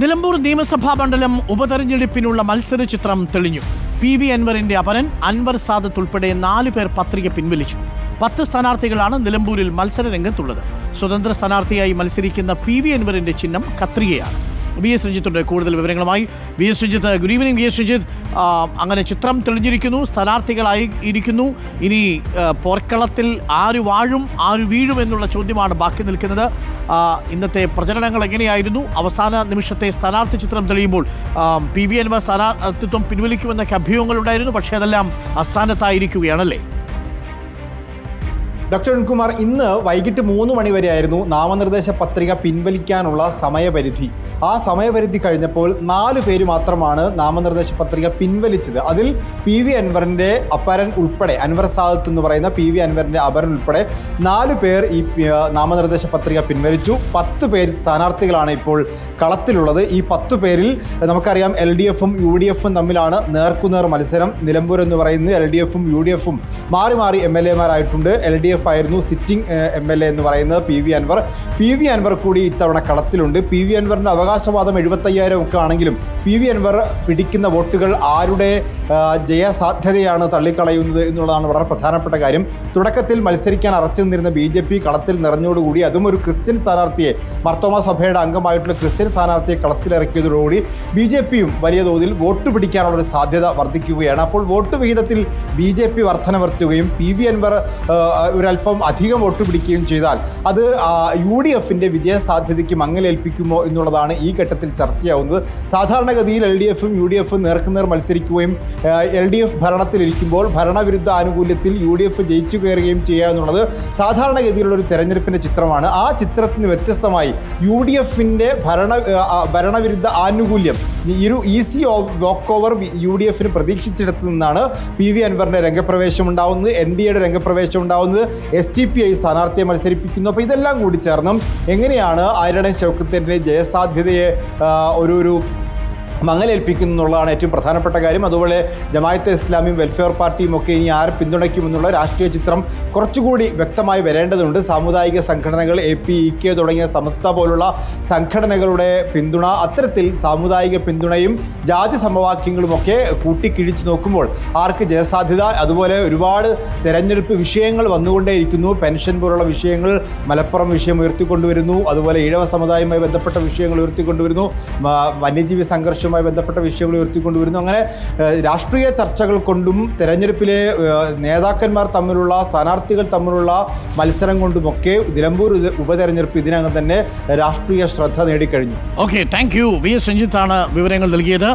നിലമ്പൂർ നിയമസഭാ മണ്ഡലം ഉപതെരഞ്ഞെടുപ്പിനുള്ള മത്സര ചിത്രം തെളിഞ്ഞു. പി വി അൻവറിന്റെ അപരൻ അൻവർ സാദത്ത് ഉൾപ്പെടെ നാല് പേർ പത്രിക പിൻവലിച്ചു. പത്ത് സ്ഥാനാർത്ഥികളാണ് നിലമ്പൂരിൽ മത്സര രംഗത്തുള്ളത് സ്വതന്ത്ര സ്ഥാനാർത്ഥിയായി മത്സരിക്കുന്ന പി വി അൻവറിന്റെ ചിഹ്നം കത്രികയാണ്. വി എസ് രഞ്ജിത്തുണ്ട് കൂടുതൽ വിവരങ്ങളുമായി V S Ranjith good evening V S Ranjith അങ്ങനെ ചിത്രം തെളിഞ്ഞിരിക്കുന്നു. സ്ഥാനാർത്ഥികളായി ഇരിക്കുന്നു. ഇനി പോർക്കളത്തിൽ ആര് വാഴും ആര് വീഴും എന്നുള്ള ചോദ്യമാണ് ബാക്കി നിൽക്കുന്നത്. ഇന്നത്തെ പ്രചരണങ്ങൾ എങ്ങനെയായിരുന്നു? അവസാന നിമിഷത്തെ സ്ഥാനാർത്ഥി ചിത്രം തെളിയുമ്പോൾ പി വി അൻവർ സ്ഥാനാർത്ഥിത്വം പിൻവലിക്കുമെന്നൊക്കെ അഭ്യൂഹങ്ങളുണ്ടായിരുന്നു. പക്ഷേ അതെല്ലാം അസ്ഥാനത്തായിരിക്കുകയാണല്ലേ? ഡോക്ടർ അരുൺകുമാർ ഇന്ന് വൈകിട്ട് മൂന്ന് മണി വരെയായിരുന്നു നാമനിർദ്ദേശ പത്രിക പിൻവലിക്കാനുള്ള സമയപരിധി. ആ സമയപരിധി കഴിഞ്ഞപ്പോൾ നാല് പേര് മാത്രമാണ് നാമനിർദ്ദേശ പത്രിക പിൻവലിച്ചത്. അതിൽ പി വി അൻവറിന്റെ അപരൻ ഉൾപ്പെടെ അൻവർ സാദത്ത് എന്ന് പറയുന്ന പി വി അൻവറിന്റെ അപരൻ ഉൾപ്പെടെ നാല് പേർ ഈ നാമനിർദ്ദേശ പത്രിക പിൻവലിച്ചു. പത്ത് പേര് സ്ഥാനാർത്ഥികളാണ് ഇപ്പോൾ കളത്തിലുള്ളത്. ഈ പത്ത് പേരിൽ നമുക്കറിയാം എൽ ഡി എഫും യു ഡി എഫും തമ്മിലാണ് നേർക്കുനേർ മത്സരം. നിലമ്പൂർ എന്ന് പറയുന്നത് എൽ ഡി എഫും യു ഡി എഫും. മാറി മാറി എം എൽ എമാരായിട്ടുണ്ട് എൽ ഡി എഫ് ആയിരുന്നു സിറ്റിംഗ് എം എൽ എ എന്ന് പറയുന്നത് P V Anvar. P V Anvar കൂടി ഇത്തവണ കളത്തിലുണ്ട്. പി വി അൻവറിന്റെ അവകാശവാദം എഴുപത്തയ്യായിരം ഒക്കെ ആണെങ്കിലും പി വി അൻവർ പിടിക്കുന്ന വോട്ടുകൾ ആരുടെ ജയസാധ്യതയാണ് തള്ളിക്കളയുന്നത് എന്നുള്ളതാണ് വളരെ പ്രധാനപ്പെട്ട കാര്യം. തുടക്കത്തിൽ മത്സരിക്കാൻ അറച്ചു നിന്നിരുന്ന ബി ജെ പി കളത്തിൽ നിറഞ്ഞോടുകൂടി അതും ഒരു ക്രിസ്ത്യൻ സ്ഥാനാർത്ഥിയെ മർത്തോമ സഭയുടെ അംഗമായിട്ടുള്ള ക്രിസ്ത്യൻ സ്ഥാനാർത്ഥിയെ കളത്തിലിറക്കിയതോടുകൂടി ബി ജെ പിയും വലിയ തോതിൽ വോട്ട് പിടിക്കാനുള്ള ഒരു സാധ്യത വർദ്ധിക്കുകയാണ്. അപ്പോൾ വോട്ട് വിഹിതത്തിൽ ബി ജെ പി വർധന വരുത്തുകയും പി വി അൻവർ ആ, ഒരല്പം അധികം വോട്ട് പിടിക്കുകയും ചെയ്താൽ അത് യു ഡി എഫിന്റെ വിജയസാധ്യതയ്ക്ക് മങ്ങലേൽപ്പിക്കുമോ എന്നുള്ളതാണ് ഈ ഘട്ടത്തിൽ ചർച്ചയാവുന്നത്. സാധാരണഗതിയിൽ എൽ ഡി എഫും യു ഡി എഫും നേർക്കുനേർ മത്സരിക്കുകയും എൽ ഡി എഫ് ഭരണത്തിലിരിക്കുമ്പോൾ ഭരണവിരുദ്ധ ആനുകൂല്യത്തിൽ യു ഡി എഫ് ജയിച്ചു കയറുകയും ചെയ്യുക എന്നുള്ളത് സാധാരണഗതിയിലുള്ള ഒരു തെരഞ്ഞെടുപ്പിന്റെ ചിത്രമാണ്. ആ ചിത്രത്തിന് വ്യത്യസ്തമായി യു ഡി എഫിന്റെ ഭരണ ഭരണവിരുദ്ധ ആനുകൂല്യം ഒരു easy walkover U D എഫിന് പ്രതീക്ഷിച്ചിടത്തു നിന്നാണ് പി വി അൻവറിന്റെ രംഗപ്രവേശം ഉണ്ടാവുന്നത് എൻ ഡി എയുടെ രംഗപ്രവേശം ഉണ്ടാവുന്നത്. എസ് ടി പി ഐ സ്ഥാനാർത്ഥിയെ മത്സരിപ്പിക്കുന്നു. അപ്പോൾ ഇതെല്ലാം കൂടി ചേർന്നും എങ്ങനെയാണ് ആയിരണ ശൗക്കത്തിന്റെ ജയസാധ്യതയെ ഒരു ഒരു മങ്ങലേൽപ്പിക്കുന്നു എന്നുള്ളതാണ് ഏറ്റവും പ്രധാനപ്പെട്ട കാര്യം. അതുപോലെ ജമായത്തെ ഇസ്ലാമിയും വെൽഫെയർ പാർട്ടിയും ഒക്കെ ഇനി ആരെ പിന്തുണയ്ക്കുമെന്നുള്ള രാഷ്ട്രീയ ചിത്രം കുറച്ചുകൂടി വ്യക്തമായി വരേണ്ടതുണ്ട്. സാമുദായിക സംഘടനകൾ എ പി ഇ കെ തുടങ്ങിയ സമസ്ത പോലുള്ള സംഘടനകളുടെ പിന്തുണ അത്തരത്തിൽ സാമുദായിക പിന്തുണയും ജാതി സമവാക്യങ്ങളുമൊക്കെ കൂട്ടിക്കിഴിച്ച് നോക്കുമ്പോൾ ആർക്ക് ജയസാധ്യത? അതുപോലെ ഒരുപാട് തെരഞ്ഞെടുപ്പ് വിഷയങ്ങൾ വന്നുകൊണ്ടേയിരിക്കുന്നു. പെൻഷൻ പോലുള്ള വിഷയങ്ങൾ മലപ്പുറം വിഷയം ഉയർത്തിക്കൊണ്ടുവരുന്നു. അതുപോലെ ഈഴവ സമുദായവുമായി ബന്ധപ്പെട്ട വിഷയങ്ങൾ ഉയർത്തിക്കൊണ്ടുവരുന്നു. വന്യജീവി വന്യജീവി സംഘർഷവുമായി ബന്ധപ്പെട്ട വിഷയങ്ങൾ ഉയർത്തിക്കൊണ്ടുവരുന്നു. അങ്ങനെ രാഷ്ട്രീയ ചർച്ചകൾ കൊണ്ടും തെരഞ്ഞെടുപ്പിലെ നേതാക്കന്മാർ തമ്മിലുള്ള സ്ഥാനാർത്ഥികൾ തമ്മിലുള്ള മത്സരം കൊണ്ടുമൊക്കെ നിലമ്പൂർ ഉപ- ഉപതെരഞ്ഞെടുപ്പ് ഇതിനകം തന്നെ രാഷ്ട്രീയ ശ്രദ്ധ നേടിക്കഴിഞ്ഞു. Okay thank you V S രഞ്ജിത്താണ് വിവരങ്ങൾ നൽകിയത്.